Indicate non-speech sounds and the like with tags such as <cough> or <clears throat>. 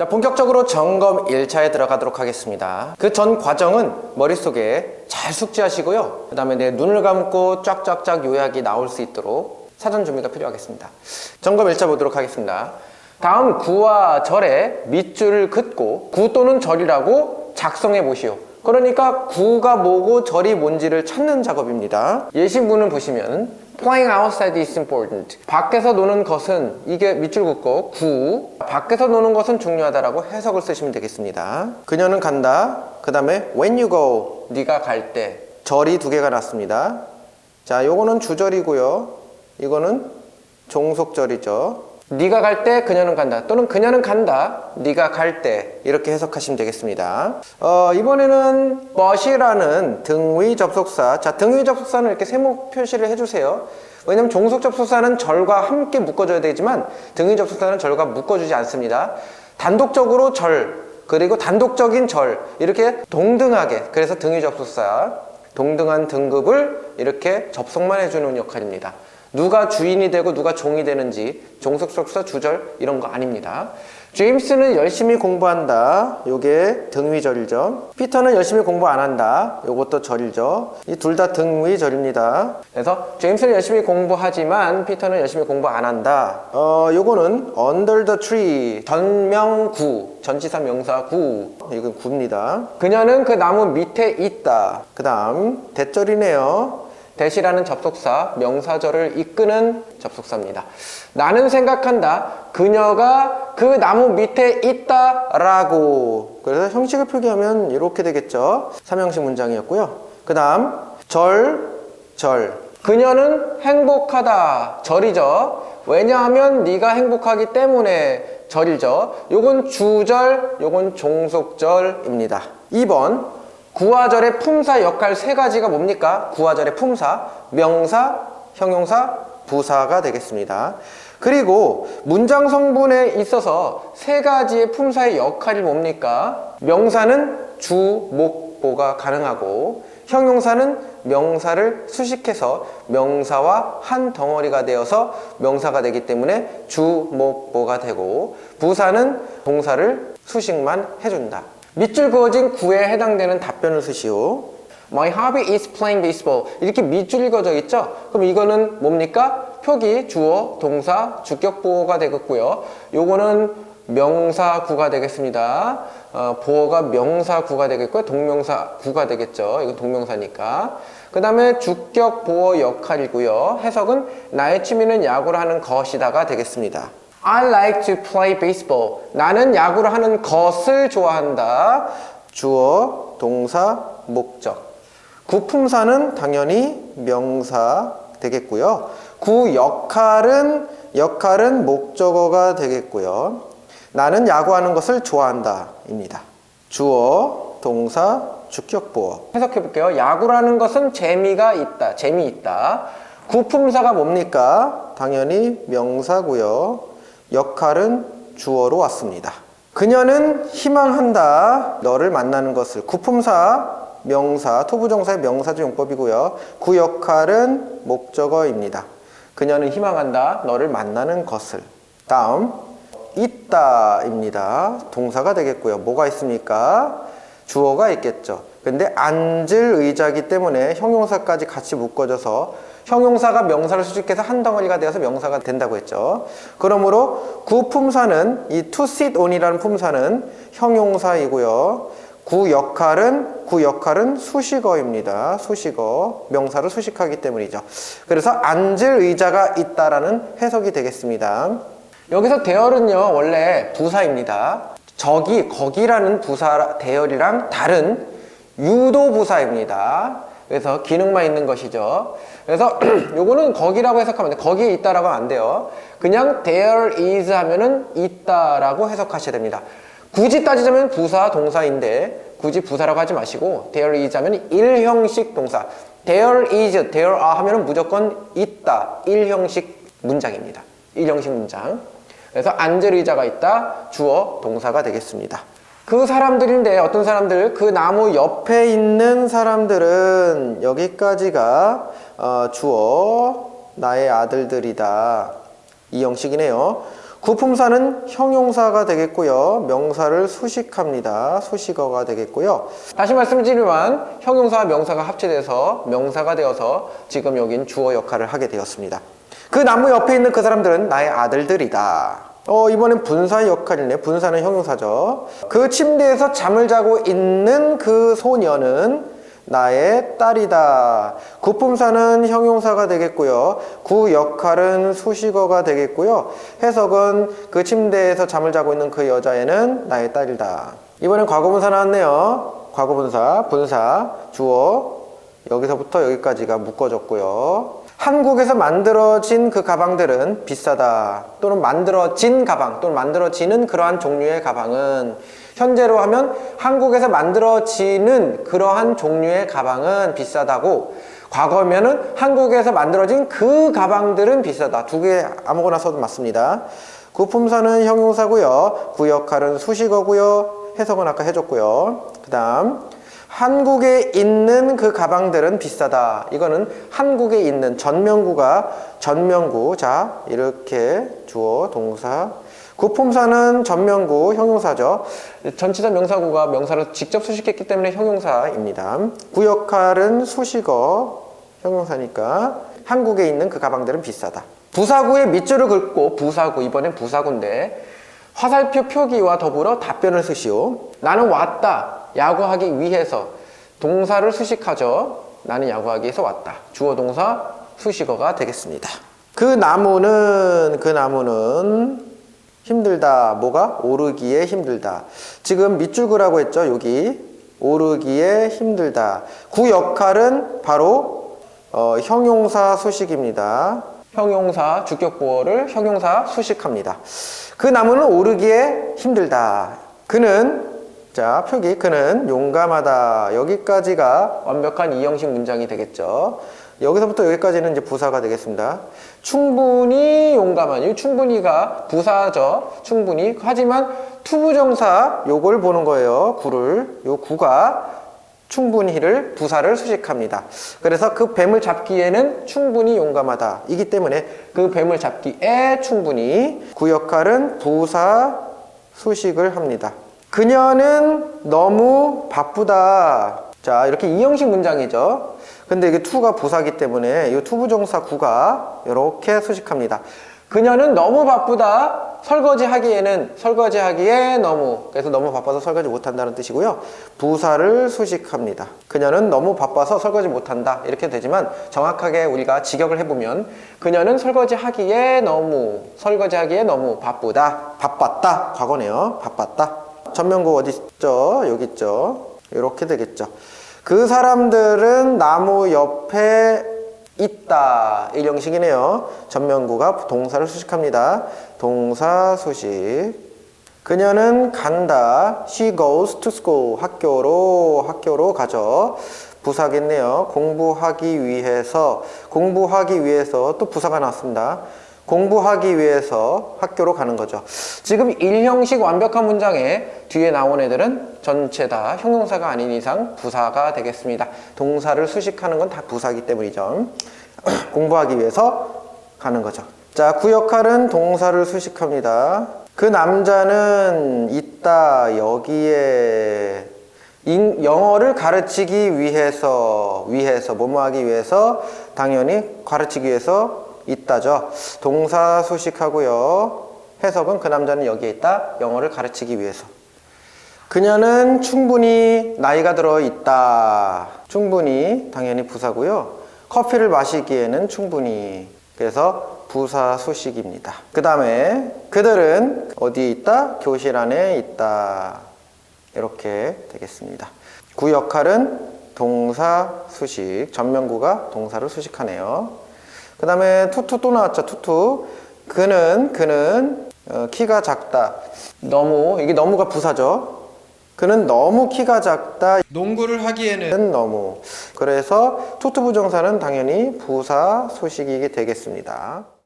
자, 본격적으로 점검 1차에 들어가도록 하겠습니다. 그 전 과정은 머릿속에 잘 숙지하시고요. 그 다음에 내 눈을 감고 쫙쫙쫙 요약이 나올 수 있도록 사전 준비가 필요하겠습니다. 점검 1차 보도록 하겠습니다. 다음 구와 절에 밑줄을 긋고 구 또는 절이라고 작성해 보시오. 그러니까 구가 뭐고 절이 뭔지를 찾는 작업입니다. 예시문을 보시면 Playing outside is important. 밖에서 노는 것은 이게 밑줄 긋고 구. 밖에서 노는 것은 중요하다라고 해석을 쓰시면 되겠습니다. 그녀는 간다. 그 다음에 when you go. 네가 갈 때. 절이 두 개가 났습니다. 자, 요거는 주절이고요. 이거는 종속절이죠. 네가 갈 때 그녀는 간다 또는 그녀는 간다 네가 갈 때 이렇게 해석하시면 되겠습니다. 어, 이번에는 but이라는 등위 접속사. 자 등위 접속사는 이렇게 세모 표시를 해주세요. 왜냐면 종속 접속사는 절과 함께 묶어줘야 되지만 등위 접속사는 절과 묶어주지 않습니다. 단독적으로 절 그리고 단독적인 절 이렇게 동등하게 그래서 등위 접속사 동등한 등급을 이렇게 접속만 해주는 역할입니다 누가 주인이 되고 누가 종이 되는지 종속속사 주절 이런 거 아닙니다. 제임스는 열심히 공부한다. 요게 등위절이죠. 피터는 열심히 공부 안 한다. 요것도 절이죠. 이 둘 다 등위절입니다. 그래서 제임스는 열심히 공부하지만 피터는 열심히 공부 안 한다. 어, 요거는 under the tree 전명구 전치사 명사 구 이건 구입니다. 그녀는 그 나무 밑에 있다. 그다음 대절이네요. 대시라는 접속사, 명사절을 이끄는 접속사입니다. 나는 생각한다. 그녀가 그 나무 밑에 있다 라고. 그래서 형식을 표기하면 이렇게 되겠죠. 삼형식 문장이었고요. 그 다음, 절, 절. 그녀는 행복하다. 절이죠. 왜냐하면 네가 행복하기 때문에 절이죠. 요건 주절, 요건 종속절입니다. 2번, 구화절의 품사 역할 세 가지가 뭡니까? 구화절의 품사, 명사, 형용사, 부사가 되겠습니다. 그리고 문장 성분에 있어서 세 가지의 품사의 역할이 뭡니까? 명사는 주, 목, 보가 가능하고 형용사는 명사를 수식해서 명사와 한 덩어리가 되어서 명사가 되기 때문에 주, 목, 보가 되고 부사는 동사를 수식만 해준다. 밑줄 그어진 구에 해당되는 답변을 쓰시오. My hobby is playing baseball. 이렇게 밑줄이 그어져 있죠? 그럼 이거는 뭡니까? 표기, 주어, 동사, 주격 보호가 되겠고요. 요거는 명사 구가 되겠습니다. 어, 보어가 명사 구가 되겠고요. 동명사 구가 되겠죠. 이건 동명사니까. 그 다음에 주격 보호 역할이고요. 해석은 나의 취미는 야구를 하는 것이다가 되겠습니다. I like to play baseball. 나는 야구를 하는 것을 좋아한다. 주어, 동사, 목적. 구품사는 당연히 명사 되겠고요. 구 역할은 역할은 목적어가 되겠고요. 나는 야구하는 것을 좋아한다입니다. 주어, 동사, 주격보어. 해석해 볼게요. 야구라는 것은 재미가 있다. 재미있다. 구품사가 뭡니까? 당연히 명사고요. 역할은 주어로 왔습니다. 그녀는 희망한다. 너를 만나는 것을. 구품사, 명사, 토부정사의 명사조 용법이고요. 구 역할은 목적어입니다. 그녀는 희망한다. 너를 만나는 것을. 다음, 있다입니다. 동사가 되겠고요. 뭐가 있습니까? 주어가 있겠죠. 근데 앉을 의자기 때문에 형용사까지 같이 묶어져서 형용사가 명사를 수식해서 한 덩어리가 되어서 명사가 된다고 했죠. 그러므로 구품사는 이 to sit on이라는 품사는 형용사이고요. 구 역할은 구 역할은 수식어입니다. 수식어 명사를 수식하기 때문이죠. 그래서 앉을 의자가 있다라는 해석이 되겠습니다. 여기서 대열은요 원래 부사입니다. 저기 거기라는 부사 대열이랑 다른 유도 부사입니다. 그래서 기능만 있는 것이죠. 그래서 <clears throat> 요거는 거기라고 해석하면 돼. 거기에 있다라고 하면 안 돼요. 그냥 there is 하면은 있다라고 해석하셔야 됩니다. 굳이 따지자면 부사 동사인데 굳이 부사라고 하지 마시고 there is 하면 일형식 동사. there is, there are 하면은 무조건 있다. 일형식 문장입니다. 일형식 문장. 그래서 앉을 의자가 있다. 주어 동사가 되겠습니다. 그 사람들인데 어떤 사람들 그 나무 옆에 있는 사람들은 여기까지가 어, 주어 나의 아들들이다 이 형식이네요 구품사는 형용사가 되겠고요. 명사를 수식합니다. 수식어가 되겠고요. 다시 말씀드리지만 형용사와 명사가 합체돼서 명사가 되어서 지금 여긴 주어 역할을 하게 되었습니다. 그 나무 옆에 있는 그 사람들은 나의 아들들이다. 어, 이번엔 분사의 역할이네. 분사는 형용사죠. 그 침대에서 잠을 자고 있는 그 소녀는 나의 딸이다. 구품사는 형용사가 되겠고요. 구 역할은 수식어가 되겠고요. 해석은 그 침대에서 잠을 자고 있는 그 여자애는 나의 딸이다. 이번엔 과거분사 나왔네요. 과거분사, 분사, 주어. 여기서부터 여기까지가 묶어졌고요. 한국에서 만들어진 그 가방들은 비싸다. 또는 만들어진 가방, 또는 만들어지는 그러한 종류의 가방은 현재로 하면 한국에서 만들어지는 그러한 종류의 가방은 비싸다고 과거면은 한국에서 만들어진 그 가방들은 비싸다. 두 개 아무거나 써도 맞습니다. 구품사는 형용사고요. 구 역할은 수식어고요. 해석은 아까 해줬고요. 그 다음 한국에 있는 그 가방들은 비싸다. 이거는 한국에 있는 전명구가 전명구. 자, 이렇게 주어, 동사. 구품사는 전명구, 형용사죠. 전치사 명사구가 명사를 직접 수식했기 때문에 형용사입니다. 구 역할은 수식어, 형용사니까 한국에 있는 그 가방들은 비싸다. 부사구에 밑줄을 긋고 부사구, 이번엔 부사구인데 화살표 표기와 더불어 답변을 쓰시오. 나는 왔다. 야구하기 위해서 동사를 수식하죠. 나는 야구하기 위해서 왔다. 주어 동사 수식어가 되겠습니다. 그 나무는 그 나무는 힘들다. 뭐가? 오르기에 힘들다. 지금 밑줄 그라고 했죠. 여기 오르기에 힘들다. 구 역할은 바로 어, 형용사 수식입니다. 형용사 주격보어를 형용사 수식합니다. 그 나무는 오르기에 힘들다. 그는 자 표기 그는 용감하다. 여기까지가 완벽한 이형식 문장이 되겠죠. 여기서부터 여기까지는 이제 부사가 되겠습니다. 충분히 용감한, 이 충분히가 부사죠. 충분히. 하지만 투부정사 요걸 보는 거예요. 구를. 요 구가 충분히를 부사를 수식합니다. 그래서 그 뱀을 잡기에는 충분히 용감하다. 이기 때문에 그 뱀을 잡기에 충분히 구 역할은 부사 수식을 합니다. 그녀는 너무 바쁘다. 자, 이렇게 이형식 문장이죠. 근데 이게 투가 부사기 때문에 이 투부정사 구가 이렇게 수식합니다. 그녀는 너무 바쁘다. 설거지 하기에는 설거지 하기에 너무 그래서 너무 바빠서 설거지 못한다는 뜻이고요. 부사를 수식합니다. 그녀는 너무 바빠서 설거지 못한다 이렇게 되지만 정확하게 우리가 직역을 해보면 그녀는 설거지 하기에 너무 설거지 하기에 너무 바쁘다 바빴다 과거네요. 바빴다. 전면구 어디 있죠? 여기 있죠. 이렇게 되겠죠. 그 사람들은 나무 옆에 있다. 이 형식이네요. 전면구가 동사를 수식합니다. 동사 수식. 그녀는 간다. She goes to school. 학교로, 학교로 가죠. 부사겠네요. 공부하기 위해서, 공부하기 위해서 또 부사가 나왔습니다. 공부하기 위해서 학교로 가는 거죠. 지금 일형식 완벽한 문장에 뒤에 나온 애들은 전체 다 형용사가 아닌 이상 부사가 되겠습니다. 동사를 수식하는 건 다 부사기 때문이죠. <clears throat> 공부하기 위해서 가는 거죠. 자, 구 역할은 동사를 수식합니다. 그 남자는 있다, 여기에 인- 영어를 가르치기 위해서, 위해서, 뭐뭐 하기 위해서, 당연히 가르치기 위해서 있다죠. 동사 수식하고요. 해석은 그 남자는 여기에 있다. 영어를 가르치기 위해서. 그녀는 충분히 나이가 들어 있다. 충분히 당연히 부사고요. 커피를 마시기에는 충분히. 그래서 부사 수식입니다. 그 다음에 그들은 어디에 있다? 교실 안에 있다. 이렇게 되겠습니다. 구 역할은 동사 수식. 전면구가 동사를 수식하네요. 그 다음에 투투 또 나왔죠. 투투. 그는 그는 어, 키가 작다. 너무 이게 너무가 부사죠. 그는 너무 키가 작다. 농구를 하기에는 는 너무. 그래서 투투 부정사는 당연히 부사 소식이게 되겠습니다.